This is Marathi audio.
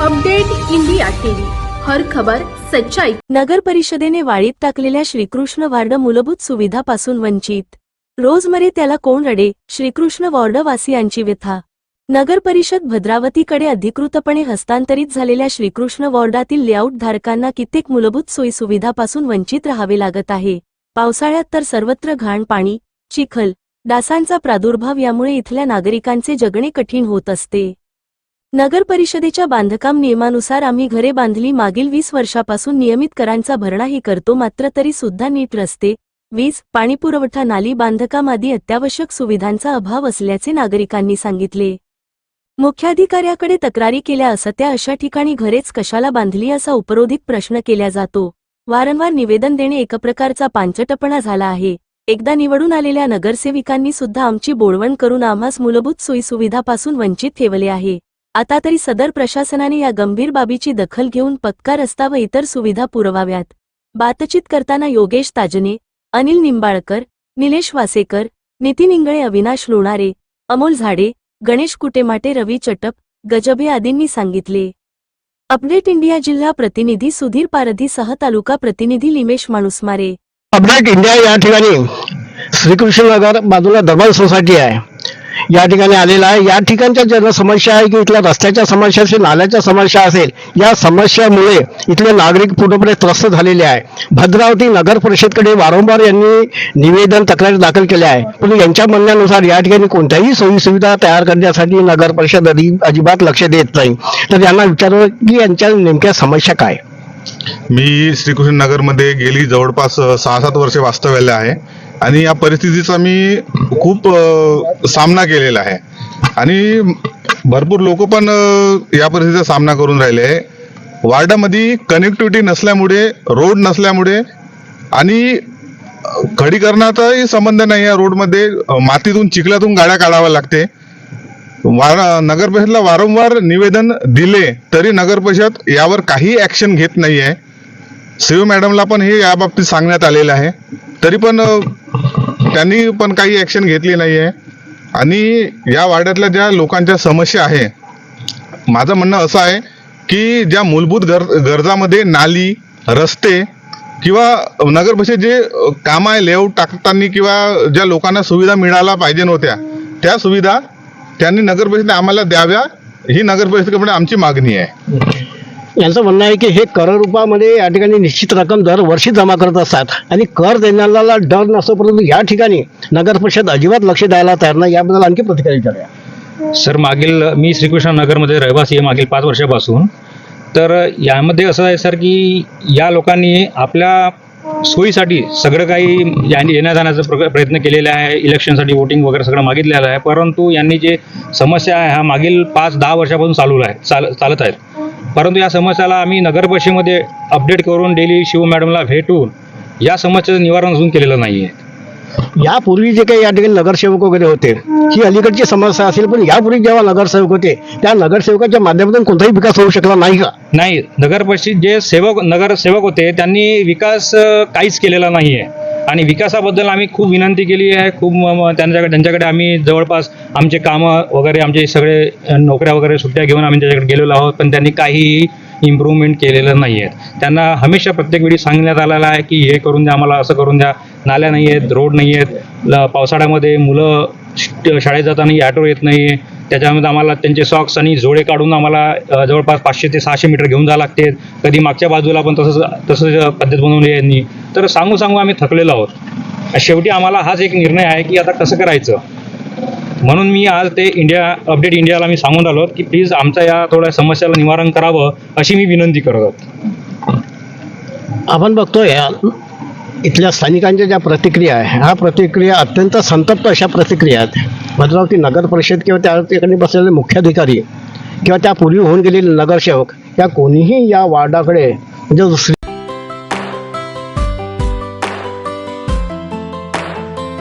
Update India TV. हर खबर सच्चाई. नगर परिषदेने वाळीत टाकलेल्या श्रीकृष्ण वार्ड मूलभूत सुविधापासून वंचित. रोजमरे त्याला कोण रडे? श्रीकृष्ण वॉर्डवासियांची व्यथा. नगर परिषद भद्रावतीकडे अधिकृतपणे हस्तांतरित झालेल्या श्रीकृष्ण वॉर्डातील लेआउट धारकांना कित्येक मूलभूत सोयीसुविधापासून वंचित राहावे लागत आहे. पावसाळ्यात तर सर्वत्र घाण पाणी चिखल डासांचा प्रादुर्भाव यामुळे इथल्या नागरिकांचे जगणे कठीण होत असते. नगर परिषदेच्या बांधकाम नियमानुसार आम्ही घरे बांधली. मागील वीस वर्षापासून नियमित करांचा भरणाही करतो. मात्र तरी सुद्धा नीट रस्ते वीज पाणीपुरवठा नाली बांधकाम आदी अत्यावश्यक सुविधांचा अभाव असल्याचे नागरिकांनी सांगितले. मुख्याधिकाऱ्याकडे तक्रारी केल्या असत्या अशा ठिकाणी घरेच कशाला बांधली असा उपरोधिक प्रश्न केला जातो. वारंवार निवेदन देणे एक प्रकारचा पांचटपणा झाला आहे. एकदा निवडून आलेल्या नगरसेविकांनी सुद्धा आमची बोळवण करून आम्हास मूलभूत सोयीसुविधापासून वंचित ठेवले आहे. आता तरी सदर प्रशासनाने या गंभीर बाबीची दखल घेऊन पक्का रस्ता व इतर सुविधा पुरवाव्यात. बातचीत करताना योगेश ताजने अनिल निंबाळकर निलेश वासेकर नितीन इंगळे अविनाश लोणारे अमोल झाडे गणेश कुटेमाटे रवी चटप गजबे आदींनी सांगितले. अपडेट इंडिया जिल्हा प्रतिनिधी सुधीर पारधी सह तालुका प्रतिनिधी लिमेश माणुसमारे. अपडेट इंडिया या ठिकाणी श्रीकृष्ण नगर बाजूला दरबार सोसायटी आहे. या ठिकाणी आलेला आहे. या ठिकाणच्या ज्या समस्या आहे की इथल्या रस्त्याच्या समस्या असेल नाल्याच्या समस्या असेल या समस्यामुळे इथले नागरिक पूर्णपणे त्रस्त झालेले आहे. भद्रावती नगर परिषदकडे वारंवार यांनी निवेदन तक्रार दाखल केल्या आहे. पण यांच्या म्हणण्यानुसार या ठिकाणी कोणत्याही सोयी सुविधा तयार करण्यासाठी नगर परिषद अजिबात लक्ष देत नाही. तर यांना विचारलं की यांच्या नेमक्या समस्या काय? मी श्रीकृष्ण नगरमध्ये गेली जवळपास सहा सात वर्षे वास्तव्याला आहे. आणि या परिस्थितीचा मी खूप सामना केलेला आहे. आणि भरपूर लोक पण या परिस्थितीचा सामना करून राहिले आहे. वार्डामध्ये कनेक्टिव्हिटी नसल्यामुळे रोड नसल्यामुळे आणि खडीकरणाचाही संबंध नाही आहे रोडमध्ये मातीतून चिखलातून गाड्या काढाव्या लागते. वारा नगर परिषदला वारंवार निवेदन दिले तरी नगर परिषद यावर काही ऍक्शन घेत नाही आहे सीओ मॅडमला पण हे याबाबतीत सांगण्यात आलेलं आहे. तरी पण त्यांनी पण काही ॲक्शन घेतली नाही आहे आणि या वाड्यातल्या ज्या लोकांच्या समस्या आहे माझं म्हणणं असं आहे की ज्या मूलभूत गर गरजामध्ये नाली रस्ते किंवा नगरपरिषद जे काम आहे लेआउट टाकताना किंवा ज्या लोकांना सुविधा मिळायला पाहिजे नव्हत्या त्या सुविधा त्यांनी नगरपरिषदेने आम्हाला द्याव्या ही नगरपरिषदेकडे आमची मागणी आहे. यांचं म्हणणं आहे की हे कर रूपामध्ये या ठिकाणी निश्चित रक्कम दरवर्षी जमा करत असतात आणि कर देण्याला डर नसतो परंतु या ठिकाणी नगर परिषद अजिबात लक्ष द्यायला तयार नाही. याबद्दल आणखी प्रतिक्रिया विचारूया. सर मागील मी श्रीकृष्ण नगरमध्ये रहिवासी आहे मागील पाच वर्षापासून. तर यामध्ये असं आहे सर की या लोकांनी आपल्या सोयीसाठी सगळं काही यांनी येण्या जाण्याचा प्र- प्रयत्न केलेला आहे इलेक्शनसाठी वोटिंग वगैरे सगळं मागितलेलं आहे परंतु यांनी जे समस्या आहे ह्या मागील पाच दहा वर्षापासून चालू आहे चाल चालत आहेत. परंतु या समस्याला आम्ही नगर परिषदेमध्ये अपडेट करून डेली शिव मॅडमला भेटून या समस्येचं निवारण अजून केलेलं नाही आहे यापूर्वी जे काही या ठिकाणी नगरसेवक वगैरे होते ही अलीकडची समस्या असेल पण यापूर्वी जेव्हा नगरसेवक होते त्या नगरसेवकाच्या माध्यमातून कोणताही विकास होऊ शकला नाही का? नाही नगर परिषद जे सेवक नगरसेवक होते त्यांनी विकास काहीच केलेला नाही आहे आणि विकासाबद्दल आम्ही खूप विनंती केली आहे. खूप त्यांच्याकडे त्यांच्याकडे आम्ही जवळपास आमचे कामं वगैरे आमचे सगळे नोकऱ्या वगैरे सुट्ट्या घेऊन आम्ही त्याच्याकडे गेलेलो आहोत पण त्यांनी काहीही इम्प्रूव्हमेंट केलेलं नाही आहेत त्यांना हमेशा प्रत्येक वेळी सांगण्यात आलेलं आहे की हे करून द्या आम्हाला असं करून द्या. नाल्या नाही आहेत रोड नाही आहेत ल- पावसाळ्यामध्ये मुलं श- शाळेत जाताना ॲटो येत नाही त्याच्यामध्ये आम्हाला त्यांचे सॉक्स आणि जोडे काढून आम्हाला जवळपास पाचशे ते सहाशे मीटर घेऊन जावं लागते. कधी मागच्या बाजूला पण तसंच तसंच पद्धत बनवली यांनी. तर सांगू सांगू आम्ही थकलेलो आहोत. शेवटी आम्हाला हाच एक निर्णय आहे की आता कसं करायचं? म्हणून मी आज ते इंडिया अपडेट इंडियाला मी सांगून आलो की प्लीज आमच्या या थोड्या समस्याला निवारण करावं अशी मी विनंती करत आहोत. आपण बघतोय इथल्या स्थानिकांच्या ज्या प्रतिक्रिया आहे ह्या प्रतिक्रिया अत्यंत संतप्त अशा प्रतिक्रिया आहेत. भद्रावती नगर परिषद किंवा त्या ठिकाणी बसलेले मुख्याधिकारी किंवा त्यापूर्वी होऊन गेलेले नगरसेवक या कोणीही या वार्डाकडे म्हणजे दुसरी